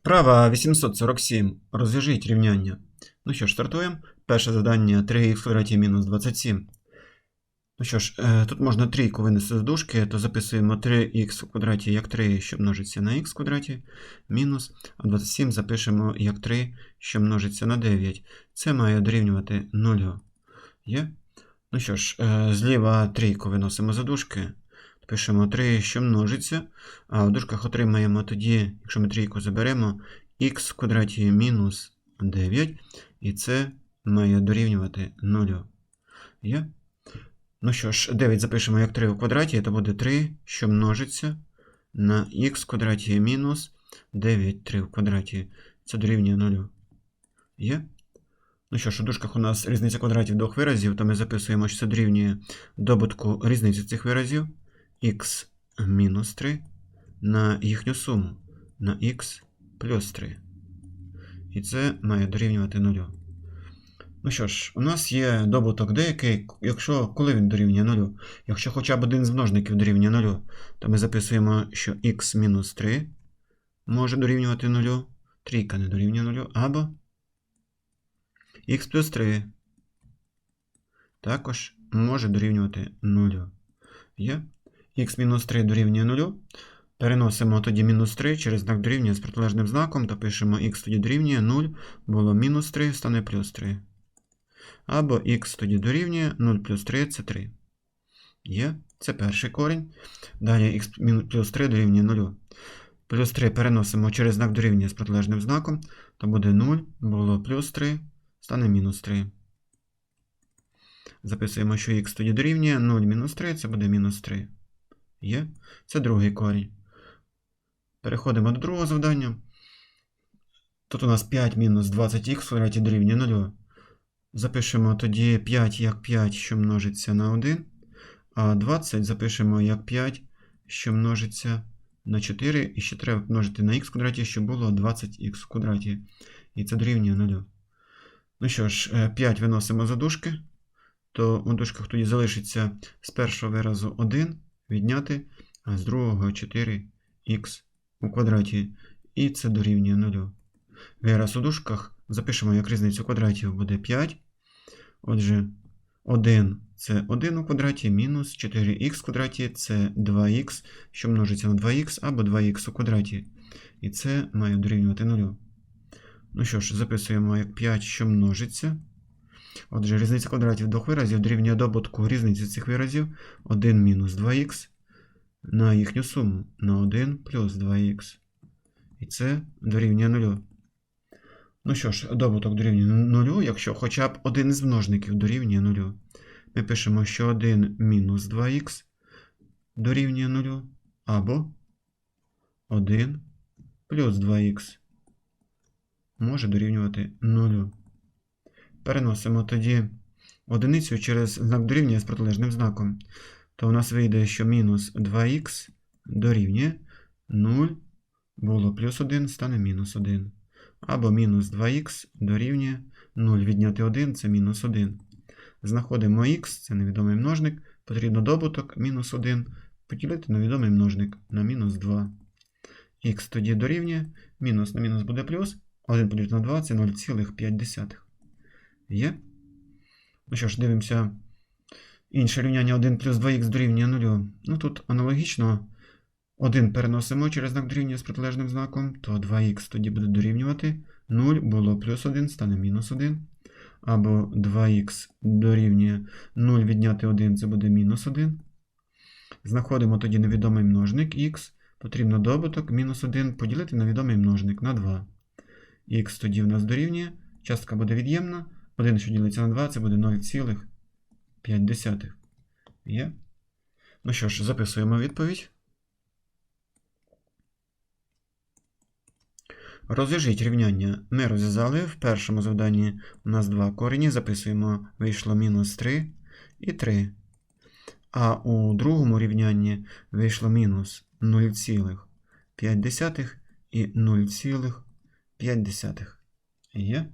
Вправа 847. Розв'яжіть рівняння. Ну що ж, стартуємо. Перше завдання 3х в квадраті мінус 27. Ну що ж, е, тут можна трійку винести з дужки, то записуємо 3х в квадраті як 3, що множиться на х в квадраті, мінус, а 27 запишемо як 3, що множиться на 9. Це має дорівнювати 0. Є? Ну що ж, е, зліва трійку виносимо за дужки. Пишемо 3, що множиться, а в дужках отримаємо тоді, якщо ми трійку заберемо, х в квадраті мінус 9, і це має дорівнювати 0. Є? Ну що ж, 9 запишемо як 3 в квадраті, то буде 3, що множиться на х в квадраті мінус 9 3 в квадраті. Це дорівнює 0. Є? Ну що ж, у дужках у нас різниця квадратів двох виразів, то ми записуємо, що це дорівнює добутку різниці цих виразів мінус 3 на їхню суму на х плюс 3. І це має дорівнювати 0. Ну що ж, у нас є добуток деякий, якщо коли він дорівнює 0. Якщо хоча б один з множників дорівнює 0, то ми записуємо, що х мінус 3 може дорівнювати 0, трійка не дорівнює 0, або х плюс 3 також може дорівнювати 0. Є? Х мінус 3 дорівнює 0. Переносимо тоді мінус 3 через знак дорівнює з протилежним знаком, то пишемо х тоді дорівнює 0, було мінус 3, стане плюс 3. Або х тоді дорівнює 0 плюс 3 це 3. Є, це перший корінь. Далі х плюс 3 дорівнює 0. Плюс 3 переносимо через знак дорівнює з протилежним знаком, то буде 0, було плюс 3, стане мінус 3. Записуємо, що х тоді дорівнює 0 мінус 3, це буде мінус 3. Є. Це другий корінь. Переходимо до другого завдання. Тут у нас 5 мінус 20х в квадраті дорівнює 0. Запишемо тоді 5 як 5, що множиться на 1. А 20 запишемо як 5, що множиться на 4. І ще треба множити на х в квадраті, щоб було 20х в квадраті. І це дорівнює 0. Ну що ж, 5 виносимо за дужки. То у дужках тоді залишиться з першого виразу 1 відняти, а з другого 4х у квадраті. І це дорівнює 0. Вираз у дужках запишемо як різницю квадратів буде 5. Отже, 1 це 1 у квадраті, мінус 4х в квадраті це 2х, що множиться на 2х або 2х у квадраті. І це має дорівнювати 0. Ну що ж, записуємо як 5, що множиться. Отже, різниця квадратів двох виразів дорівнює добутку різниці цих виразів 1 мінус 2х на їхню суму на 1 плюс 2х. І це дорівнює 0. Ну що ж, добуток дорівнює 0, якщо хоча б один із множників дорівнює 0. Ми пишемо, що 1 мінус 2х дорівнює 0, або 1 плюс 2х може дорівнювати 0. Переносимо тоді одиницю через знак дорівнює з протилежним знаком. То у нас вийде, що мінус 2х дорівнює 0, було плюс 1, стане мінус 1. Або мінус 2х дорівнює 0 відняти 1 це мінус 1. Знаходимо х, це невідомий множник, потрібно добуток мінус 1 поділити на відомий множник на мінус 2. Х тоді дорівнює, мінус на мінус буде плюс, 1 поділити на 2 це 0,5. Є? Ну що ж, дивимося. Інше рівняння 1 плюс 2х дорівнює 0. Ну тут аналогічно 1 переносимо через знак дорівнює з протилежним знаком, то 2х тоді буде дорівнювати. 0 було плюс 1, стане мінус 1. Або 2х дорівнює 0 відняти 1, це буде мінус 1. Знаходимо тоді невідомий множник х. Потрібно добуток мінус 1 поділити на відомий множник на 2. Х тоді в нас дорівнює, частка буде від'ємна. 1, що ділиться на 2, це буде 0,5. Є? Ну що ж, записуємо відповідь. Розв'яжіть рівняння. Ми розв'язали. В першому завданні у нас два корені. Записуємо, вийшло мінус 3 і 3. А у другому рівнянні вийшло мінус 0,5 і 0,5. Є?